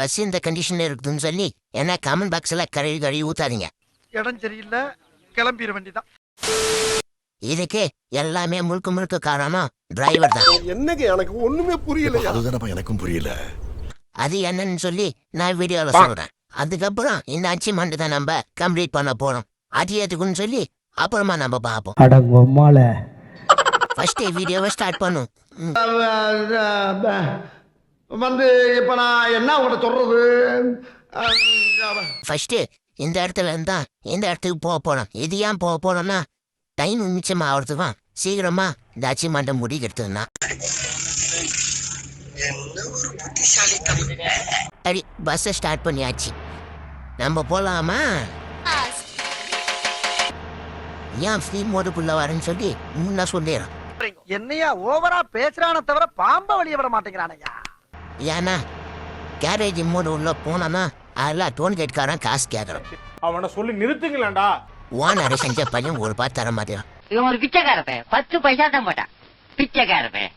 Bus இந்த கண்டிஷன்ல இருக்குதுன்னு சொல்லி என்ன கமெண்ட் பாக்ஸ்ல கழுவி கழுவி ஊத்தாதீங்க. இடம் சரியில்லை கிளம்பிட வேண்டிதான் இதுக்கு எல்லாமே முழுக்க முழுக்க காரணம் டிரைவர் தான். என்னங்க எனக்கு ஒண்ணுமே புரியல அதுதானப்பா எனக்கும் புரியல. அது என்னன்னு சொல்லி நான் வீடியோல சொல்றேன். அதுக்கப்புறம் இந்த அச்சீவ்மெண்ட் தான் நம்ம கம்ப்ளீட் பண்ண போறோம். அது எதுக்குன்னு சொல்லி அப்புறமா நம்ம பார்ப்போம். அடங்கொம்மால ஃபர்ஸ்ட் வீடியோவை ஸ்டார்ட் பண்ணும். வந்து இப்ப நான் என்ன உங்கள்கிட்ட சொல்றது? ஃபர்ஸ்ட் இந்த இடத்துல இருந்தா இந்த இடத்துக்கு போக போறோம். இது ஏன் போக போறோம்னா டைம் மிச்சம் ஆகிறதுக்கும் சீக்கிரமா இந்த அச்சீவ்மெண்ட்டை முடிக்கிறதுனா சரி பஸ்ஸை ஸ்டார்ட் பண்ணியாச்சு. நம்ம போலாமா? ஏன் ஃப்ரீ மோடுக்குள்ள வரேன்னு சொல்லி முன்ன சொல்லிடுறோம் என்னையா ஓவரா பேசுறானே தவிர பாம்ப வழிய விட மாட்டேங்கிறானய்யா. ஏன்னா கேரேஜ் மோடு உள்ள போனோன்னா அதெல்லாம் டோன்கேட்காரன் காசு கேட்குறோம் அவனை சொல்லி நிறுத்துங்களேன்டா. ஓனர் செஞ்ச பையன் ஒரு பார்த்து தர மாட்டேன் இவன் ஒரு பிச்சைக்கார பையன் பத்து பைசா தான் போட்டான். பிச்சைக்கார பையன்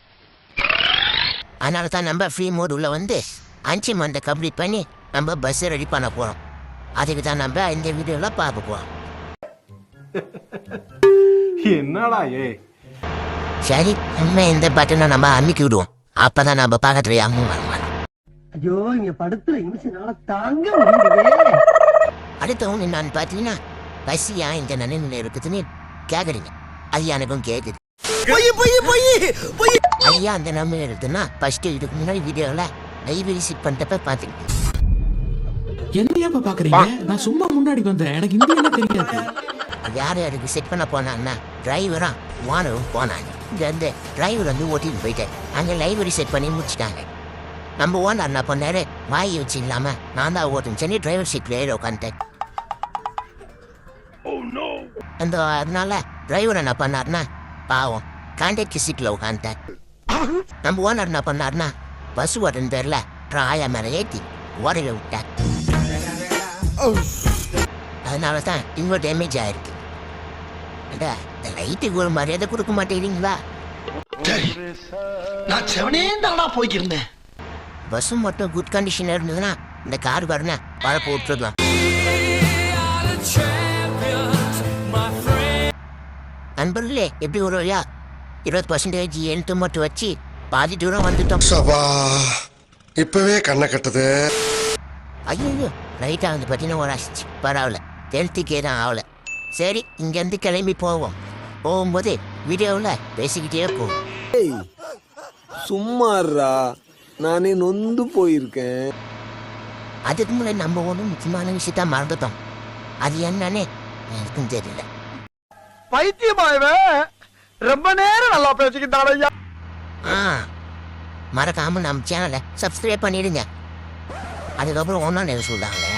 அதனால தான் நம்ம ஃப்ரீ மோட் உள்ள வந்து அஞ்சு மந்தை கம்ப்ளீட் பண்ணி நம்ம பஸ் ரெடி பண்ண போறோம். அதுக்கு தான் நம்ம இந்த வீடியோல பார்க்க போறோம். என்னடா ஏ? சரி நம்ம இந்த பட்டனை நம்ம அமுக்கி விடுவோம். அப்பதான் நம்ம பக்கத்துல யாரும் வருவாங்க ஐயோ இங்க படுத்துற நிமிஷம் தாங்க முடியலையே. அடுத்தவங்க நான் பார்த்தீங்கன்னா ஏன் இந்த நிலைமையில இருக்குதுன்னு கேக்குறீங்க அது எனக்கும் கேக்குது. பொய் பொய் பொய் பொய். ஐயா அந்த நம்ம இருக்குதுன்னா ஃபர்ஸ்ட் இதுக்கு முன்னாடி வீடியோவில் லைவ் விசிட் பண்ணிட்டப்ப பார்த்துக்கிட்டேன் என்ன ஏப்பா பாக்குறீங்க? நான் சும்மா முன்னாடி வந்தேன். எனக்கு இந்தி என்ன தெரியாது. யார் யாருக்கு செட் பண்ண போனான்னா டிரைவரா ஓனரும் போனாங்க. இங்க வந்து டிரைவர் வந்து ஓட்டிட்டு போயிட்டார். அங்கே லைப்ரரி செட் பண்ணி முடிச்சிட்டாங்க. நம்ம ஓனர் என்ன பண்ணாரு வாய் வச்சு இல்லாம நான் தான் ஓட்டுன்னு சொல்லி டிரைவர் சீட்ல ஏறி உட்காந்துட்டேன் அந்த அதனால டிரைவர் என்ன பண்ணாருன்னா பாவம் கான்டாக்ட் சீட்ல உட்காந்துட்டேன் நம்ம ஓனர் என்ன பண்ணாருன்னா பஸ் ஓட்டுன்னு பேர்ல ஆயா மேலே ஏற்றி ஓடையில விட்டார் அதனால தான் இவ்வளோ டேமேஜ் ஆயிருக்கு அடா, இந்த லைட்டுக்கு ஒரு மரியாதை கொடுக்க மாட்டேங்கிறீங்களா நான் செவனே தானா போய்க்கிருந்தேன். பஸ் மட்டும் குட் கண்டிஷன் இருந்ததுன்னா இந்த கார் காரனை பழப்ப விட்டுருக்கலாம் நண்பர்களே எப்படி ஒரு வழியா இருபது பர்சன்டேஜ் எழுத்து மட்டும் வச்சு பாதி தூரம் வந்துட்டோம்? சபா இப்பவே கண்ணை கட்டுது. ஐயோ ரைட்டாக வந்து பார்த்தீங்கன்னா ஒரு ஆச்சு பரவாயில்ல ஹெல்த்துக்கே தான் ஆகல. சரி இங்கேருந்து கிளம்பி போவோம். போகும்போது வீடியோவில் பேசிக்கிட்டே போவோம். சும்மாறா நானே நொந்து போயிருக்கேன். அதுக்கு முன்னாடி நம்ம ஒன்றும் முக்கியமான விஷயத்த மறந்துட்டோம். அது என்னன்னு எனக்கும் தெரியல. பைத்தியமா இவன் ரொம்ப நேரம் நல்லா பேசிக்கிட்டான் ஐயா. ஆ மறக்காம நம்ம சேனலை சப்ஸ்கிரைப் பண்ணிடுங்க. அதுக்கப்புறம் ஒன்றா நேரம் சொல்கிறாங்களே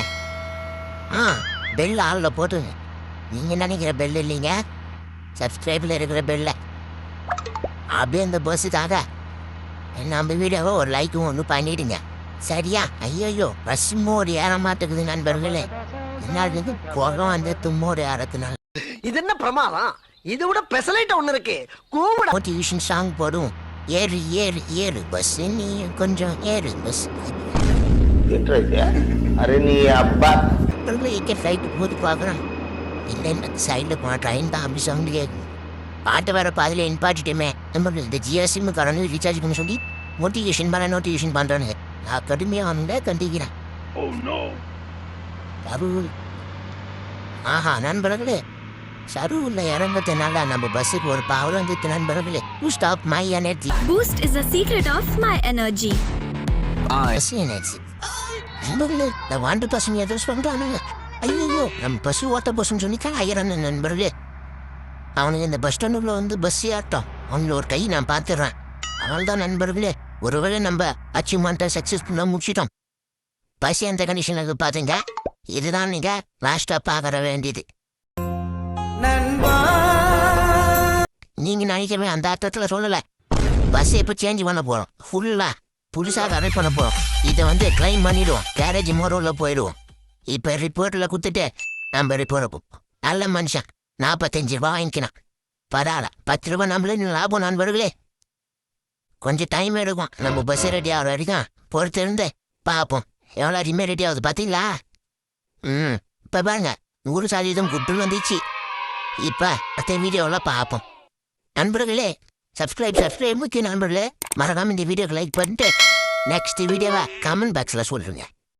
ஆ பெல் ஆளில் போட்டுங்க நீங்கள் நினைக்கிற பெல் இல்லைங்க? சப்ஸ்கிரைபில் இருக்கிற பெல்ல அப்படியே இந்த பஸ்ஸுக்காக நம்ம வீடியோவை ஒரு லைக்கும் ஒன்று பண்ணிடுங்க. சரியா? ஐயோ பஸ் மோடு ஏற மாட்டேங்குது நண்பர்களே. என்ன இது புகை வந்து தும்மோடு ஏறத்துனால. இது என்ன பிரமாதம்? இது விட பெசலைட் ஒண்ணு இருக்கு. கூவிட. மோட்டிவேஷன் சாங் போடும் ஏறு ஏறு ஏறு. பஸ் நீ கொஞ்சம் ஏறு பஸ். அரே நீ அப்பா. இங்கே ஃப்ளைட்டு போது பார்க்குறேன் இல்லை சைடில் போன ட்ரெயின் தான் அப்படி சவுண்டு கேட்கும். பாட்டு வர பாதியில் இன்பாட்டிட்டுமே நம்ம இந்த ஜியோ சிம்மு கரண்ட் ரீசார்ஜ் பண்ண சொல்லி மோட்டிவேஷன் பண்ண நோட்டிவேஷன் பண்ணுறானுங்க நான் கடுமையாக அவனுங்க கண்டிக்கிறேன். சருள் ஆஹா நண்பர்களே. சருவில் இறங்குறதுனால நம்ம பஸ்ஸுக்கு ஒரு பவர் வந்துட்டு நண்பர்களே. You stop my energy Boost is the secret of my energy. பஸ் எனர்ஜி நண்பர்களே இந்த வாண்டு பசங்க எதோ சொல்கிறானுங்க ஐயோ நம்ம பஸ் ஓட்ட பஸ்ன்னு சொல்லி தான் ஐயறான நண்பர்களே. அவனுக்கு இந்த பஸ் ஸ்டாண்டுக்குள்ள வந்து பஸ் ஏறட்டும். அவங்கள ஒரு கை நான் பார்த்துடுறேன். அதனால தான் நண்பர்களே ஒருவேளை நம்ம அச்சீவ்மெண்ட்டை சக்ஸஸ்ஃபுல்லாக முடிச்சிட்டோம். பஸ் எந்த கண்டிஷனுக்கு பார்த்தீங்க இதுதான் நீங்கள் லாஸ்ட்டாக பார்க்கற வேண்டியது. நீங்கள் நினைக்கவே அந்த அர்த்தத்தில் சொல்லலை. பஸ் இப்போ சேஞ்ச் பண்ண போகிறோம் ஃபுல்லாக புதுசாக கனெக்ட் பண்ண போகிறோம் இதை வந்து கிளைம் பண்ணிடுவோம். கேரேஜ் மோரோவில் போயிடுவோம். இப்போ ரிப்போர்ட்டில் கொடுத்துட்டு நம்ம ரிப்போர்ட் நல்ல மனுஷன். நாற்பத்தஞ்சு ரூபா வாங்கிக்கலாம் பரவாயில்ல பத்து ரூபா நம்மளே லாபம் நண்பர்களே. கொஞ்சம் டைம் எடுக்கும். நம்ம பஸ் ரெடி ஆகிற வரைக்கும் பொறுத்து இருந்து பார்ப்போம். எவ்வளோ ரிமேரிட்டி ஆகுது பார்த்தீங்களா? ம் இப்போ பாருங்க நூறு சதவீதம் குட்டு வந்துச்சு. இப்போ மற்ற வீடியோவில் பார்ப்போம். நண்பர்களே சப்ஸ்கிரைப் சப்ஸ்கிரைப் முக்கிய நண்பர்களே. மறக்காமல் இந்த வீடியோக்கு லைக் பண்ணிட்டு நெக்ஸ்ட் வீடியோவை கமெண்ட் பாக்ஸில் சொல்லுங்கள்